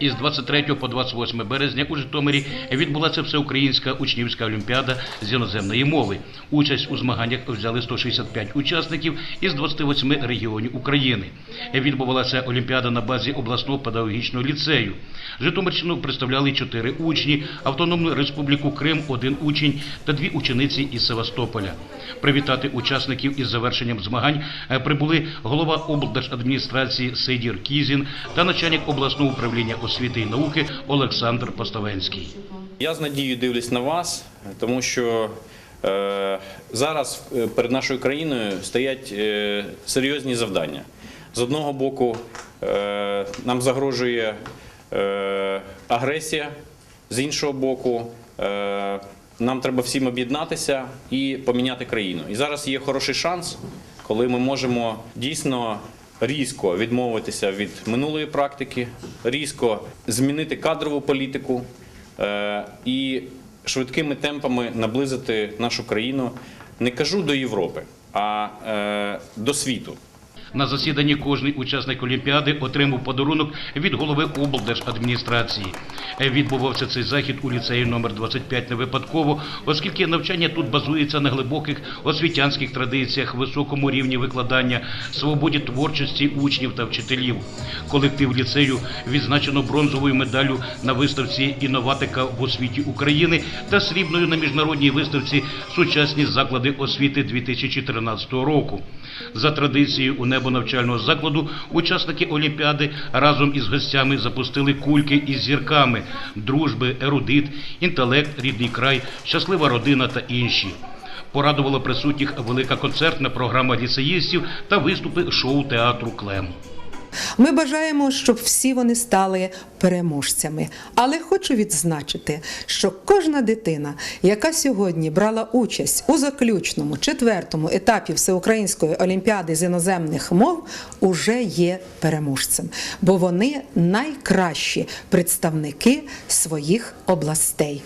Із 23 по 28 березня у Житомирі відбулася всеукраїнська учнівська олімпіада з іноземної мови. Участь у змаганнях взяли 165 учасників із 28 регіонів України. Відбувалася олімпіада на базі обласного педагогічного ліцею. Житомирщину представляли чотири учні, Автономну Республіку Крим один учень та дві учениці із Севастополя. Привітати учасників із завершенням змагань е, прибули голова облдержадміністрації Сейдір Кізін та начальник обласного управління освіти і науки Олександр Поставенський. Я з надією дивлюсь на вас, тому що е, зараз е, перед нашою країною стоять е, серйозні завдання. З одного боку, нам загрожує агресія, з іншого боку, нам треба всім об'єднатися і поміняти країну. І зараз є хороший шанс, коли ми можемо дійсно різко відмовитися від минулої практики, різко змінити кадрову політику е, і швидкими темпами наблизити нашу країну, не кажу до Європи, а е, до світу. На засіданні кожний учасник Олімпіади отримав подарунок від голови облдержадміністрації. Відбувався цей захід у ліцеї номер 25 не випадково, оскільки навчання тут базується на глибоких освітянських традиціях, високому рівні викладання, свободі творчості учнів та вчителів. Колектив ліцею відзначено бронзовою медаллю на виставці інноватика в освіті України та срібною на міжнародній виставці Сучасні заклади освіти 2013 року. За традицією у небо навчального закладу учасники Олімпіади разом із гостями запустили кульки із зірками дружби, ерудит, інтелект, рідний край, щаслива родина та інші. Порадувала присутніх велика концертна програма ліцеїстів та виступи шоу театру Клем. Ми бажаємо, щоб всі вони стали переможцями. Але хочу відзначити, що кожна дитина, яка сьогодні брала участь у заключному четвертому етапі Всеукраїнської олімпіади з іноземних мов, уже є переможцем, бо вони найкращі представники своїх областей.